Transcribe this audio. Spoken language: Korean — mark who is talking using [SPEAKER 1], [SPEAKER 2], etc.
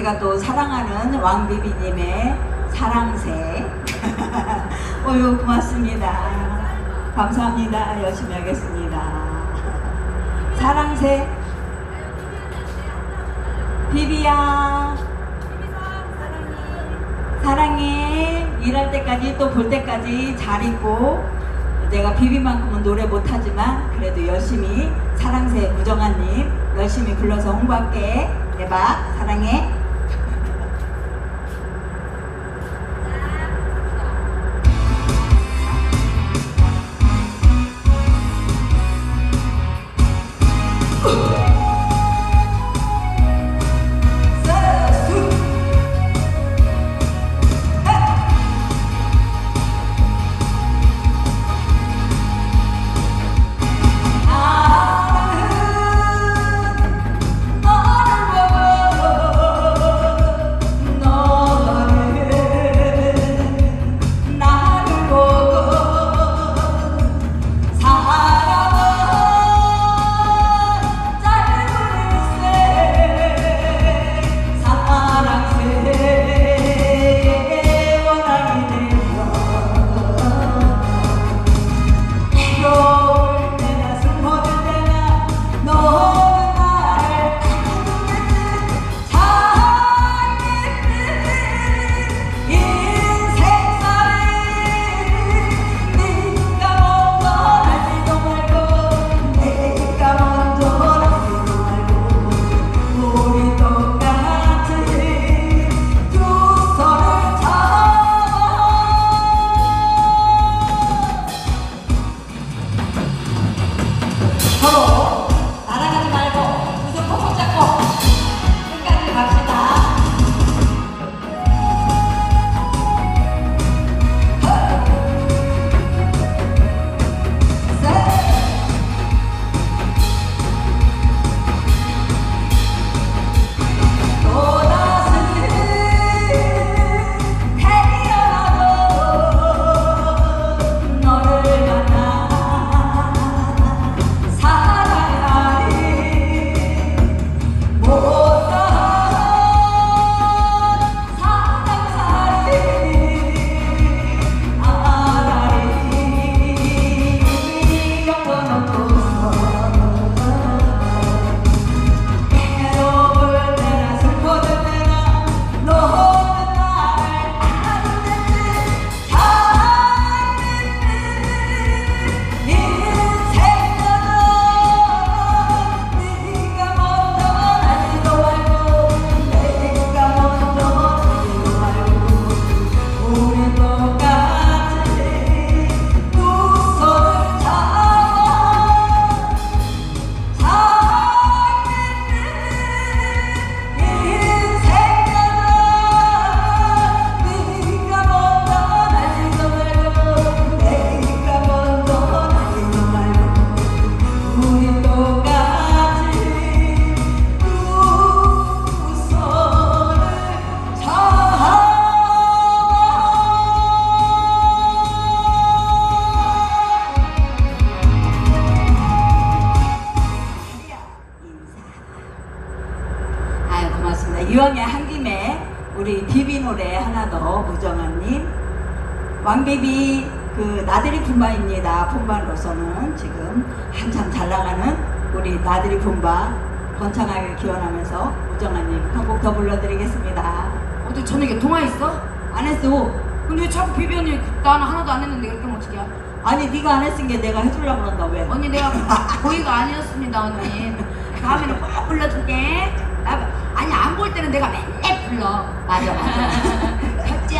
[SPEAKER 1] 제가 또 사랑하는 왕비비님의 사랑새. 어유 고맙습니다. 감사합니다. 열심히 하겠습니다. 사랑새. 비비야. 사랑해. 일할 때까지 또 볼 때까지 잘 있고 내가 비비만큼은 노래 못하지만 그래도 열심히 사랑새 구정아님 열심히 불러서 홍보할게. 대박. 사랑해. 서로 왕비비 그 나들이 품바입니다. 품바로서는 지금 한참 잘 나가는 우리 나들이 품바 번창하길 기원하면서 무정아님 한 곡 더 불러드리겠습니다.
[SPEAKER 2] 어디 저녁에 통화 있어?
[SPEAKER 1] 안 했어.
[SPEAKER 2] 근데 왜 자꾸 비비 언니 나는 하나도 안 했는데 하면 어떡해?
[SPEAKER 1] 아니 네가 안 했은 게 내가 해주려고 그런다 왜?
[SPEAKER 2] 언니 내가 고의가 아니었습니다 언니 다음에는 꼭 불러줄게 나, 아니 안 볼 때는 내가 맨날 불러
[SPEAKER 1] 맞아 맞아.
[SPEAKER 2] 각자